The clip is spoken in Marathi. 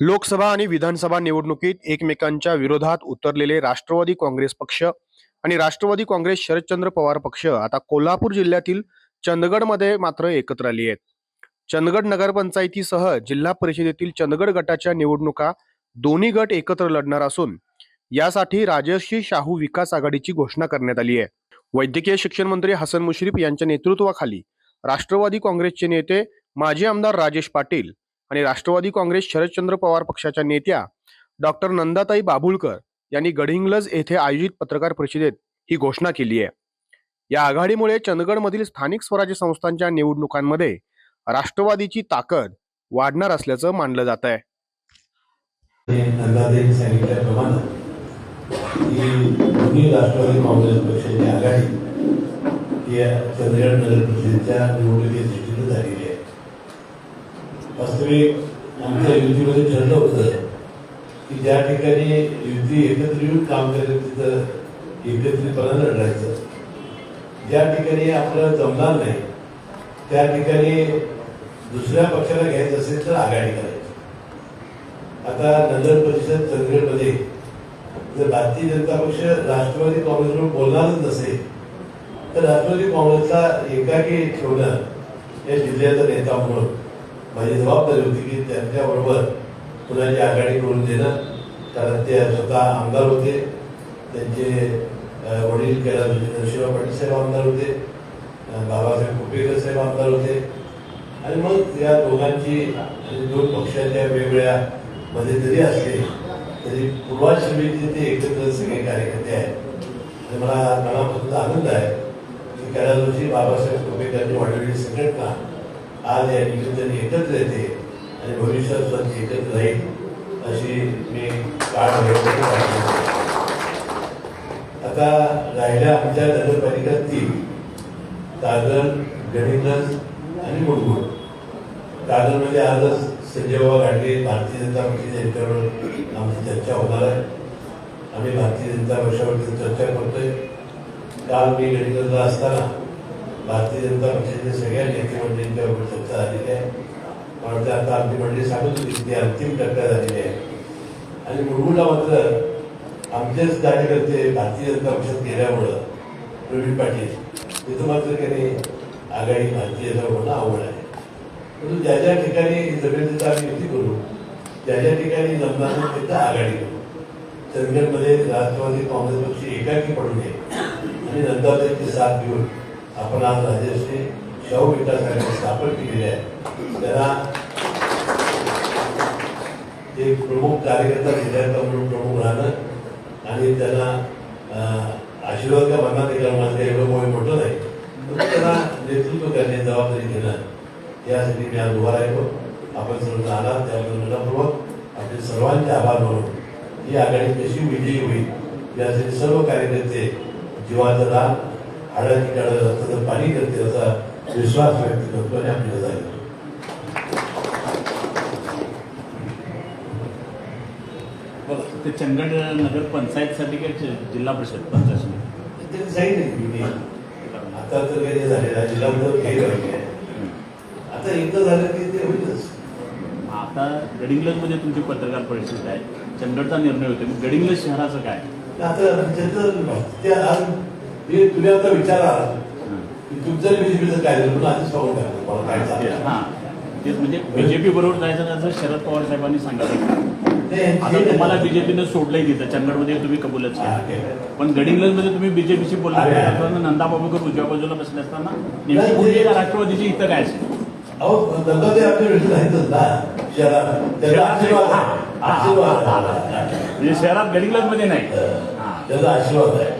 लोकसभा आणि विधानसभा निवडणुकीत एकमेकांच्या विरोधात उतरलेले राष्ट्रवादी काँग्रेस पक्ष आणि राष्ट्रवादी काँग्रेस शरदचंद्र पवार पक्ष आता कोल्हापूर जिल्ह्यातील चंदगडमध्ये मात्र एकत्र आली आहेत. चंदगड नगरपंचायतीसह जिल्हा परिषदेतील चंदगड गटाच्या निवडणुका दोन्ही गट एकत्र लढणार असून यासाठी राजर्षी शाहू विकास आघाडीची घोषणा करण्यात आली आहे. वैद्यकीय शिक्षण मंत्री हसन मुश्रीफ यांच्या नेतृत्वाखाली राष्ट्रवादी काँग्रेसचे नेते माजी आमदार राजेश पाटील आणि राष्ट्रवादी काँग्रेस शरदचंद्र पवार पक्षाच्या नेत्या डॉक्टर नंदाताई बाभुळकर यांनी गडहिंग्लज येथे आयोजित पत्रकार परिषदेत ही घोषणा केली आहे. या आघाडीमुळे चंदगडमधील स्थानिक स्वराज्य संस्थांच्या निवडणुकांमध्ये राष्ट्रवादीची ताकद वाढणार असल्याचं मानलं जात आहे. राष्ट्रवादी काँग्रेस पक्षाची आघाडी या चंदगड नगर परिषदेच्या दृष्टीने झालेली आहे. वास्तविक आमच्या युतीमध्ये ठरलं होतं की ज्या ठिकाणी युती एकत्र येऊन काम करेल तिथं एकत्रितपणानं लढायचं. ज्या ठिकाणी आपल्याला जमणार नाही त्या ठिकाणी दुसऱ्या पक्षाला घ्यायचं असेल तर आघाडी करायची. आता नगर परिषद चंद्रेमध्ये जर भारतीय जनता पक्ष राष्ट्रवादी काँग्रेसवर बोलणारच नसेल तर राष्ट्रवादी काँग्रेसला एकाकी ठेवणं या जिल्ह्याचा नेता म्हणून माझी जबाबदारी होती की त्यांच्याबरोबर कुणाची आघाडी करून देणं. कारण ते स्वतः आमदार होते. त्यांचे वडील कैलास नरशिंह पाटील साहेब आमदार होते. बाबासाहेब कुपेकर साहेब आमदार होते. आणि मग या दोघांची आणि दोन पक्षाच्या वेगवेगळ्या मध्ये जरी असले तरी पूर्वाश्रमीचे ते एकत्र सगळे कार्यकर्ते आहेत. आणि मला मनापासून आनंद आहे की कैलासजी बाबासाहेब कुपेकरांची वाढवलेली संघटना आज या निमित्ताने एकत्र येते आणि भविष्यात सुद्धा एकत्र राहील अशी मी काळ आता राहिल्या आमच्या नगरपालिका तीन कागल गणितज आणि मुडगुड दादरमध्ये आजच संजय बाबा गाडगे भारतीय जनता पक्ष यांच्यावर आमची चर्चा होणार आहे. आम्ही भारतीय जनता पक्षावरती चर्चा करतोय. काल मी गणितजला असताना भारतीय जनता पक्षाच्या सगळ्या नेते मंडळींच्यावर चर्चा आहे मला आता आमची मंडळी सांगत होती की ती अंतिम टप्प्यात झालेली आहे. आणि मुडगुडला मात्र आमचेच कार्यकर्ते भारतीय जनता पक्षात गेल्यामुळं प्रवीण पाटील तिथं मात्र काही आघाडी भारतीय जनता होणं आवड आहे. परंतु ज्या ज्या ठिकाणी जमेल आम्ही युती करू ज्या ज्या ठिकाणी जमणार तिथं आघाडी करू चंदगडमध्ये राष्ट्रवादी काँग्रेस पक्ष एकाकी पडू नये आणि नंतर त्यांची साथ घेऊन आपण आज राजश्री शाहू विकास आघाडी स्थापन केलेली आहे त्यांना एक प्रमुख कार्यकर्ता जिल्ह्याचा म्हणून प्रमुख राहणं आणि त्यांना आशीर्वाद का म्हणणार नाही माझं एवढं मोठं मोठं नाही. पण त्यांना नेतृत्व करण्याची जबाबदारी घेणं यासाठी मी आज उभा राहिलो. आपण सर्व आला त्याबद्दल मनापूर्वक आपले सर्वांचे आभार म्हणून ही आघाडी कशी विजयी होईल यासाठी सर्व कार्यकर्ते जीवाचं दान हाडाची काढ रक्ताचं पाणी करते असा विश्वास व्यक्त करतो आणि आपली रजा घेतो ते चंदगड नगर पंचायतसाठी काय जिल्हा परिषद पंचायत की मी आता तर काही झालेलं आहे जिल्ह्यामध्ये काही राहिले आता एकदा झालं की ते होईलच. आता गडिंग्लजमध्ये तुमची पत्रकार परिषद आहे. चंदगडचा निर्णय होतो मग गडिंग्लज शहराचं काय? आता ते आज मी तुम्ही आता विचारा. की तुमचं बीजेपीचं काय? झालं म्हणून आधीच पाहून टाकलं मला काय चाललं हा. तेच म्हणजे बीजेपी बरोबर जायचं असं शरद पवार साहेबांनी सांगितलं. नाही, आता हे- तुम्हाला बीजेपीनं सोडलंय तिथं. चंदगडमध्ये तुम्ही कबूलच हा. पण गडिंग्लजमध्ये तुम्ही बीजेपीशी. बोलला. नंदा बाबूकर उजव्या बाजूला बसले असताना नेमकी राष्ट्रवादीची इथं काय असेल? अहो नंतर ते आपल्या विषयी नाहीतच ना शहरात त्याचा आशीर्वाद. आशीर्वाद. म्हणजे शहरात गडिंग्लजमध्ये नाही. हा. त्याचा आशीर्वाद आहे.